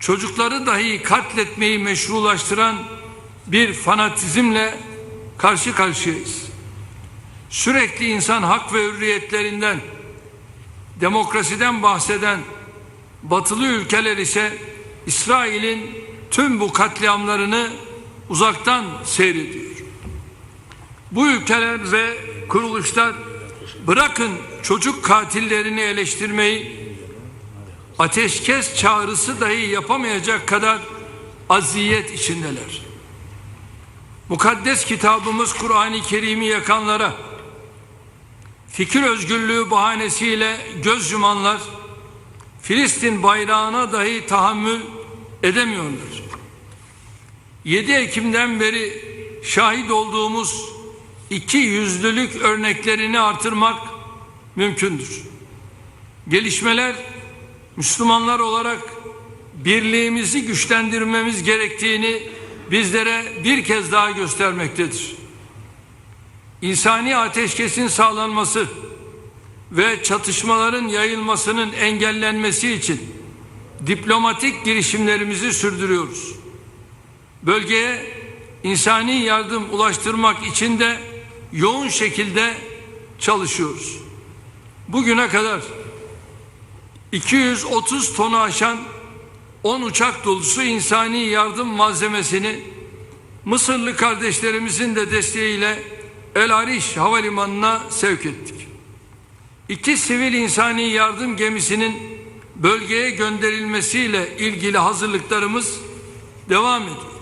çocukları dahi katletmeyi meşrulaştıran bir fanatizmle karşı karşıyayız. Sürekli insan hak ve hürriyetlerinden, demokrasiden bahseden batılı ülkeler ise İsrail'in tüm bu katliamlarını uzaktan seyrediyor. Bu ülkeler ve kuruluşlar bırakın çocuk katillerini eleştirmeyi ateşkes çağrısı dahi yapamayacak kadar aziyet içindeler. Mukaddes kitabımız Kur'an-ı Kerim'i yakanlara fikir özgürlüğü bahanesiyle göz yumanlar Filistin bayrağına dahi tahammül edemiyorlar. 7 Ekim'den beri şahit olduğumuz iki yüzlülük örneklerini artırmak mümkündür. Gelişmeler Müslümanlar olarak birliğimizi güçlendirmemiz gerektiğini bizlere bir kez daha göstermektedir. İnsani ateşkesin sağlanması ve çatışmaların yayılmasının engellenmesi için diplomatik girişimlerimizi sürdürüyoruz. Bölgeye insani yardım ulaştırmak için de yoğun şekilde çalışıyoruz. Bugüne kadar 230 tonu aşan 10 uçak dolusu insani yardım malzemesini Mısırlı kardeşlerimizin de desteğiyle El Ariş Havalimanı'na sevk ettik. İki sivil insani yardım gemisinin bölgeye gönderilmesiyle ilgili hazırlıklarımız devam ediyor.